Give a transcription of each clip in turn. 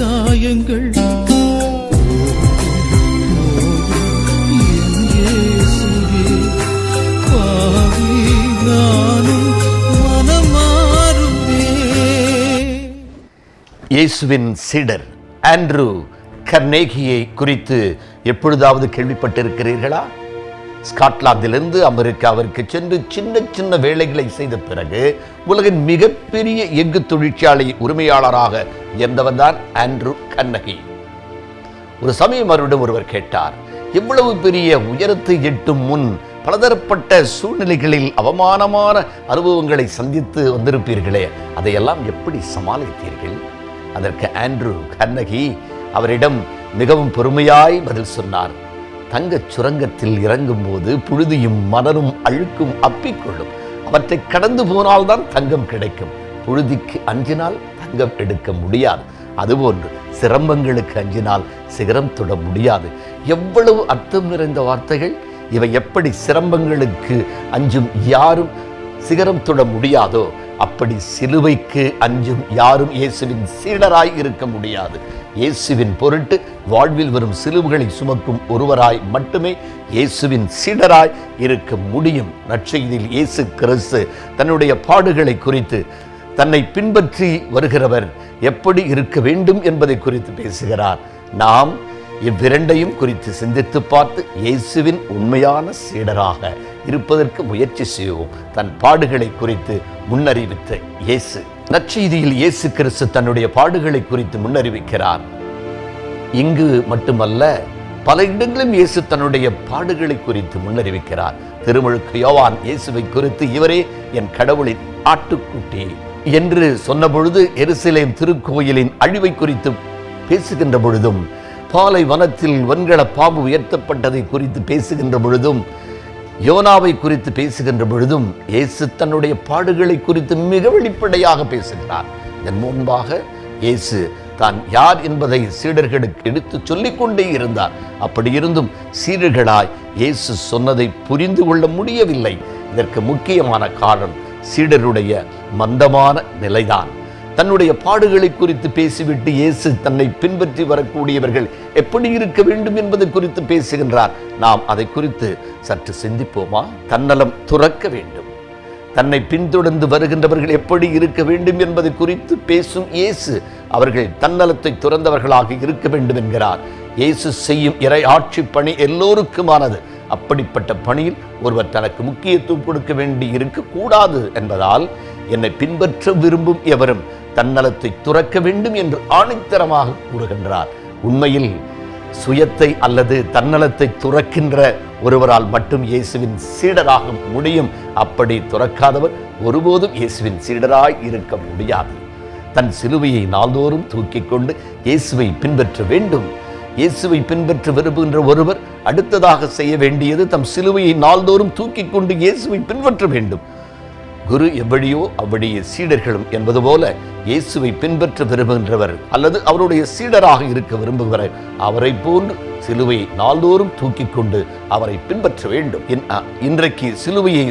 காயங்கள் இயேசுவின் சீடர் ஆண்ட்ரூ கர்னேகியை குறித்து எப்பொழுதாவது கேள்விப்பட்டிருக்கிறீர்களா? ஸ்காட்லாந்திலிருந்து அமெரிக்காவிற்கு சென்று சின்ன சின்ன வேலைகளை செய்த பிறகு உலகின் மிகப்பெரிய எஃகு தொழிற்சாலை உரிமையாளராக இருந்தவர்தான் ஆண்ட்ரூ கண்ணகி. ஒரு சமயம் அவரிடம் ஒருவர் கேட்டார் இவ்வளவு பெரிய உயரத்தை எட்டும் முன் பலதரப்பட்ட சூழ்நிலைகளில் அவமானமான அனுபவங்களை சந்தித்து வந்திருப்பீர்களே அதையெல்லாம் எப்படி சமாளித்தீர்கள்? அதற்கு ஆண்ட்ரூ கண்ணகி அவரிடம் மிகவும் பொறுமையாய் பதில் சொன்னார் தங்கச் சுரங்கத்தில் இறங்கும்போது புழுதியும் மணலும் அழுக்கும் அப்பிக்கொள்ளும். அவற்றை கடந்து போனால்தான் தங்கம் கிடைக்கும். புழுதிக்கு அஞ்சினால் தங்கம் எடுக்க முடியாது. அதுபோன்று சிரம்பங்களுக்கு அஞ்சினால் சிகரம் தொட முடியாது. எவ்வளவு அர்த்தம் நிறைந்த வார்த்தைகள். இவை எப்படி சிரம்பங்களுக்கு அஞ்சும் யாரும் சிகரம் தொட முடியாதோ அப்படி சிலுவைக்கு அஞ்சும் யாரும் இயேசுவின் சீடராய் இருக்க முடியாது. இயேசுவின் பொருட்டு வாழ்வில் வரும் சிலுவுகளை சுமக்கும் ஒருவராய் மட்டுமே இயேசுவின் சீடராய் இருக்க முடியும். நற்செய்தியில் இயேசு கிறிஸ்து தன்னுடைய பாடுகளை குறித்து தன்னை பின்பற்றி வருகிறவர் எப்படி இருக்க வேண்டும் என்பதை குறித்து பேசுகிறார். நாம் இவ்விரண்டையும் குறித்து சிந்தித்து பார்த்து இயேசுவின் உண்மையான சீடராக இருப்பதற்கு முயற்சி செய்வோம். தன் பாடுகளை குறித்து முன்னறிவித்த இயேசு நற்செய்தியில் இயேசு கிறிஸ்து தன்னுடைய பாடுகளை குறித்து முன்னறிவிக்கிறார். இங்கு மட்டுமல்ல பல இடங்களிலும் இயேசு தன்னுடைய பாடுகளை குறித்து முன்னறிவிக்கிறார். திருமுழுக்கு யோவான் இயேசுவை குறித்து இவரே என் கடவுளின் ஆட்டுக்குட்டி என்று சொன்னபொழுது எருசலேம் திருக்கோயிலின் அழிவை குறித்து பேசுகின்ற பொழுதும் பாலை வனத்தில் வெண்கல பாம்பு உயர்த்தப்பட்டதை குறித்து பேசுகின்ற பொழுதும் யோனாவை குறித்து பேசுகின்ற பொழுதும் இயேசு தன்னுடைய பாடுகளை குறித்து மிக வெளிப்படையாக பேசுகிறார். இதன் முன்பாக இயேசு தான் யார் என்பதை சீடர்களுக்கு எடுத்து சொல்லிக் கொண்டே இருந்தார். அப்படி இருந்தும் சீடர்களாய் இயேசு சொன்னதை புரிந்து கொள்ள முடியவில்லை. இதற்கு முக்கியமான காரணம் சீடருடைய மந்தமான நிலைதான். தன்னுடைய பாடுகளை குறித்து பேசிவிட்டு இயேசு தன்னை பின்பற்றி வரக்கூடியவர்கள் எப்படி இருக்க வேண்டும் என்பதை குறித்து பேசுகின்றார். நாம் அதை குறித்து சற்று சிந்திப்போமா? தன்னலம் துறக்க வேண்டும். தன்னை பின்தொடர்ந்து வருகின்றவர்கள் எப்படி இருக்க வேண்டும் என்பதை குறித்து பேசும் இயேசு அவர்கள் தன்னலத்தை துறந்தவர்களாக இருக்க வேண்டும் என்கிறார். இயேசு செய்யும் இறை ஆட்சி பணி எல்லோருக்குமானது. அப்படிப்பட்ட பணியில் ஒருவர் தனக்கு முக்கியத்துவம் கொடுக்க வேண்டி இருக்கக்கூடாது என்பதால் என்னை பின்பற்ற விரும்பும் எவரும் தன்னலத்தை துறக்க வேண்டும் என்று ஆணைத்தரமாக கூறுகின்றார். உண்மையில் சுயத்தை அல்லது தன்னலத்தை துறக்கின்ற ஒருவரால் மட்டும் இயேசுவின் சீடராக முடியும். அப்படி துறக்காதவர் ஒருபோதும் இயேசுவின் சீடராய் இருக்க முடியாது. தன் சிலுவையை நாள்தோறும் தூக்கிக் கொண்டு இயேசுவை பின்பற்ற வேண்டும். இயேசுவை பின்பற்ற விரும்புகின்ற ஒருவர் அடுத்ததாக செய்ய வேண்டியது தம் சிலுவையை நாள்தோறும் தூக்கிக் கொண்டு இயேசுவை பின்பற்ற வேண்டும். குரு எவ்வழியோ அவ்வழியே சீடர்களும் என்பது போல இயேசுவை பின்பற்ற விரும்புகின்றவர் அல்லது அவருடைய சீடராக இருக்க விரும்புகிறவர் அவரை போன்று சிலுவையை நாள்தோறும் தூக்கிக் கொண்டு அவரை பின்பற்ற வேண்டும். இன்றைக்கு சிலுவையை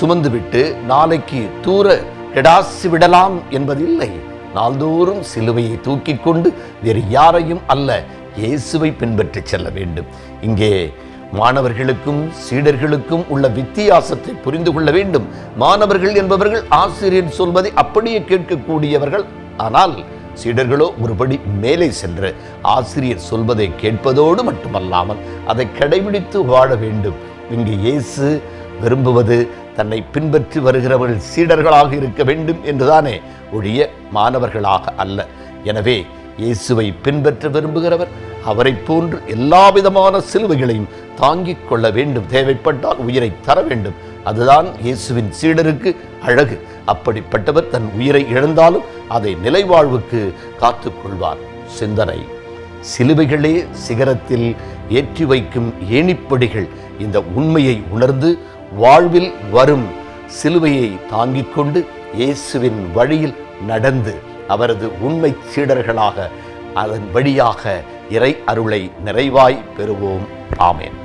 சுமந்துவிட்டு நாளைக்கு தூர கெடாசி விடலாம் என்பதில்லை. நாள்தோறும் சிலுவையை தூக்கி கொண்டு வேறு யாரையும் அல்ல இயேசுவை பின்பற்றி செல்ல வேண்டும். இங்கே மாணவர்களுக்கும் சீடர்களுக்கும் உள்ள வித்தியாசத்தை புரிந்து கொள்ள வேண்டும். மாணவர்கள் என்பவர்கள் ஆசிரியர் சொல்வதை அப்படியே கேட்கக்கூடியவர்கள். ஆனால் சீடர்களோ ஒருபடி மேலே சென்று ஆசிரியர் சொல்வதை கேட்பதோடு மட்டுமல்லாமல் அதை கடைபிடித்து வாழ வேண்டும். இங்கு இயேசு விரும்புவது தன்னை பின்பற்றி வருகிறவர்கள் சீடர்களாக இருக்க வேண்டும் என்றுதானே ஒழிய மாணவர்களாக அல்ல. எனவே இயேசுவை பின்பற்ற விரும்புகிறவர் அவரைப் போன்று எல்லா விதமான சிலுவைகளையும் தாங்கிக் கொள்ள வேண்டும் தேவைப்பட்டால் உயிரை தர வேண்டும். அதுதான் இயேசுவின் சீடருக்கு அழகு. அப்படிப்பட்டவர் தன் உயிரை இழந்தாலும் அதை நிலைவாழ்வுக்கு காத்து கொள்வார் சிந்தனை. சிலுவைகளே சிகரத்தில் ஏற்றி வைக்கும் ஏணிப்படிகள் இந்த உண்மையை உணர்ந்து வாழ்வில் வரும் சிலுவையை தாங்கிக் கொண்டு இயேசுவின் வழியில் நடந்து அவரது உண்மை சீடர்களாக அதன் வழியாக இறை அருளை நிறைவாய் பெறுவோம். ஆமேன்.